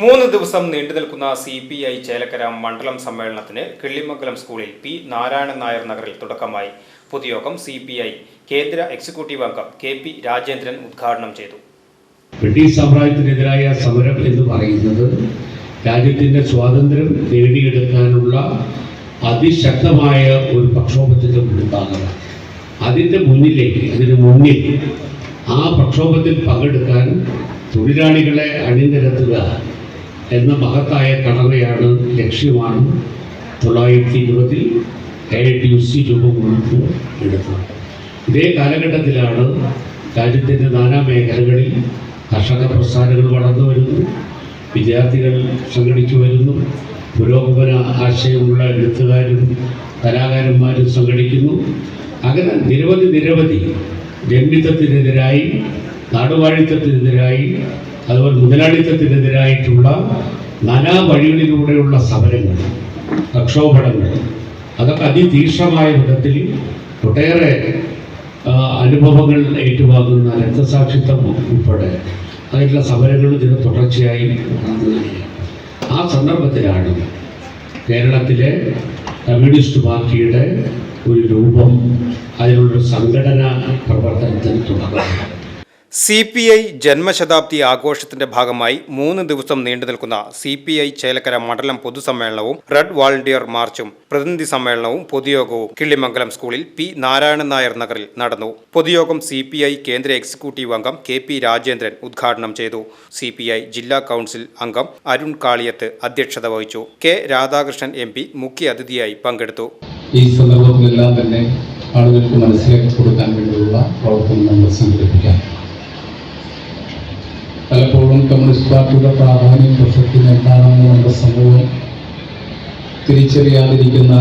മൂന്ന് ദിവസം നീണ്ടു നിൽക്കുന്ന സി പി ഐ ചേലക്കര മണ്ഡലം സമ്മേളനത്തിന് കിള്ളിമംഗലം സ്കൂളിൽ പി നാരായണൻ നായർ നഗറിൽ തുടക്കമായി. പൊതുയോഗം സി പി ഐ കേന്ദ്ര എക്സിക്യൂട്ടീവ് അംഗം കെ പി രാജേന്ദ്രൻ ഉദ്ഘാടനം ചെയ്തു. ബ്രിട്ടീഷ് സാമ്രാജ്യത്തിനെതിരായ സമരം എന്ന് പറയുന്നത് രാജ്യത്തിന്റെ സ്വാതന്ത്ര്യം നേടിയെടുക്കാനുള്ള അതിശക്തമായ ഒരു പ്രക്ഷോഭത്തിന്റെ മുൻഭാഗമാണ്. അതിന്റെ മുന്നിലേക്ക് അതിന് മുന്നിൽ ആ പ്രക്ഷോഭത്തിൽ പങ്കെടുക്കാൻ തൊഴിലാളികളെ അണിനിരത്തുക എന്ന മഹത്തായ കടമയാണ് ലക്ഷ്യമാണ് തൊള്ളായിരത്തി ഇരുപതിൽ എ ടി യു സി രൂപം കൊടുത്ത് എടുത്തത്. ഇതേ കാലഘട്ടത്തിലാണ് രാജ്യത്തിന്റെ നാനാ മേഖലകളിൽ കർഷക പ്രസ്ഥാനങ്ങൾ വളർന്നു വരുന്നു വിദ്യാർത്ഥികൾ സംഘടിച്ചു വരുന്നു പുരോഗമന ആശയമുള്ള എഴുത്തുകാരും കലാകാരന്മാരും സംഘടിക്കുന്നു. അങ്ങനെ നിരവധി നിരവധി ജന്മിത്വത്തിനെതിരായി നാടുവാഴിത്തത്തിനെതിരായി അതുപോലെ മുതലാളിത്തത്തിനെതിരായിട്ടുള്ള നാനാ വഴികളിലൂടെയുള്ള സമരങ്ങൾ പ്രക്ഷോഭങ്ങൾ അതൊക്കെ അതിതീക്ഷമായ വിധത്തിൽ ഒട്ടേറെ അനുഭവങ്ങൾ ഏറ്റുവാങ്ങുന്ന രക്തസാക്ഷിത്വം ഉൾപ്പെടെ അതിനുള്ള സമരങ്ങൾ ഇതിന് തുടർച്ചയായി ആ സന്ദർഭത്തിലാണ് കേരളത്തിലെ കമ്മ്യൂണിസ്റ്റ് പാർട്ടിയുടെ ഒരു രൂപം അതിനുള്ളൊരു സംഘടനാ പ്രവർത്തനത്തിന് തുടങ്ങുന്നത് സി പി ഐ ജന്മശതാബ്ദി ആഘോഷത്തിന്റെ ഭാഗമായി മൂന്ന് ദിവസം നീണ്ടു നിൽക്കുന്ന സി പി ഐ ചേലക്കര മണ്ഡലം പൊതുസമ്മേളനവും റെഡ് വാളണ്ടിയർ മാർച്ചും പ്രതിനിധി സമ്മേളനവും പൊതുയോഗവും കിള്ളിമംഗലം സ്കൂളിൽ പി നാരായണൻ നായർ നഗറിൽ നടന്നു. പൊതുയോഗം സി പി ഐ കേന്ദ്ര എക്സിക്യൂട്ടീവ് അംഗം കെ പി രാജേന്ദ്രൻ ഉദ്ഘാടനം ചെയ്തു. സി പി ഐ ജില്ലാ കൗൺസിൽ അംഗം അരുൺ കാളിയത്ത് അധ്യക്ഷത വഹിച്ചു. കെ രാധാകൃഷ്ണൻ എം പി മുഖ്യ അതിഥിയായി പങ്കെടുത്തു. ഈ സന്ദർഭത്തിലെല്ലാം തന്നെ ആളുകൾക്ക് മനസ്സിലാക്കി കൊടുക്കാൻ വേണ്ടിയുള്ള പ്രവർത്തനം നമ്മൾ സംഘടിപ്പിക്കാം. പലപ്പോഴും കമ്മ്യൂണിസ്റ്റ് പാർട്ടിയുടെ പ്രാധാന്യം പ്രസക്തിന് എന്താണെന്ന് നമ്മുടെ സമൂഹം തിരിച്ചറിയാതിരിക്കുന്ന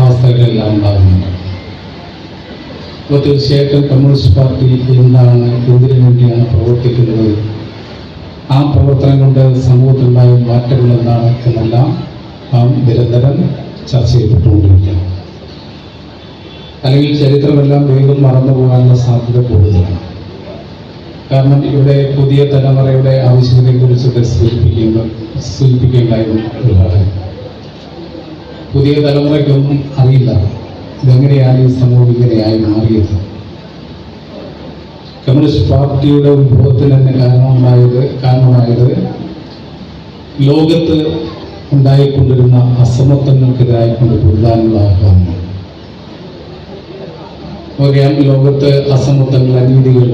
അവസ്ഥകളെല്ലാം ഉണ്ടാകുന്നുണ്ട്. അപ്പോൾ തീർച്ചയായിട്ടും കമ്മ്യൂണിസ്റ്റ് പാർട്ടി എന്താണ് എന്തിനു വേണ്ടിയാണ് പ്രവർത്തിക്കുന്നത്? ആ പ്രവർത്തനം കൊണ്ട് സമൂഹത്തിലുണ്ടായ മാറ്റങ്ങൾ എന്താണ് എന്നെല്ലാം നാം നിരന്തരം ചർച്ച ചെയ്യപ്പെട്ടുകൊണ്ടിരിക്കണം അല്ലെങ്കിൽ ചരിത്രമെല്ലാം വേഗം മറന്നു പോകാനുള്ള സാധ്യത കൂടുതലാണ്. കാരണം ഇവിടെ പുതിയ തലമുറയുടെ ആവശ്യകതയെക്കുറിച്ചൊക്കെ സൂചിപ്പിക്കേണ്ട സൂചിപ്പിക്കേണ്ടായ ഒരു കാര്യം പുതിയ തലമുറയ്ക്കൊന്നും അറിയില്ല. ഇതെങ്ങനെയാണ് ഈ സമൂഹം ഇങ്ങനെയായി മാറിയത്? കമ്മ്യൂണിസ്റ്റ് പാർട്ടിയുടെ ഉത്ഭവത്തിന് തന്നെ കാരണമായത് കാരണമായത് ലോകത്ത് ഉണ്ടായിക്കൊണ്ടിരുന്ന അസമത്വങ്ങൾക്കെതിരായിക്കൊണ്ട് പൊരുതാനുള്ള ആഹ്വാനം. നമുക്കറിയാം ലോകത്ത് അസമത്വങ്ങൾ അനീതികൾ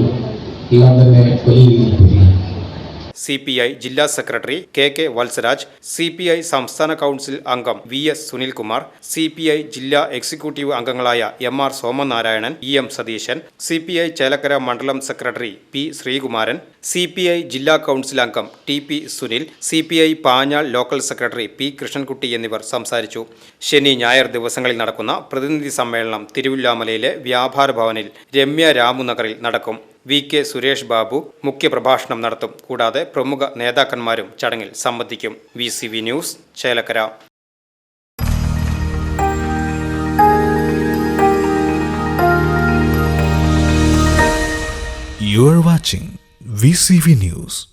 സി പി ഐ ജില്ലാ secretary K K Valsaraj C P I സംസ്ഥാന കൗൺസിൽ അംഗം V S Sunilkumar C P I ജില്ലാ എക്സിക്യൂട്ടീവ് അംഗങ്ങളായ M R Somanarayanan E M Satheesan C P I Chelakkara മണ്ഡലം secretary P Sreekumaran C P I ജില്ലാ council അംഗം T P Sunil C P I Panjal local secretary P Krishnankutty എന്നിവർ സംസാരിച്ചു. ശനി ഞായർ ദിവസങ്ങളിൽ നടക്കുന്ന പ്രതിനിധി സമ്മേളനം തിരുവില്ലാമലയിലെ വ്യാപാര ഭവനിൽ രമ്യ രാമുനഗറിൽ നടക്കും. വി കെ സുരേഷ് ബാബു മുഖ്യപ്രഭാഷണം നടത്തും. കൂടാതെ പ്രമുഖ നേതാക്കന്മാരും ചടങ്ങിൽ സംബന്ധിക്കും. V C V news Chelakkara. You are watching VCV News.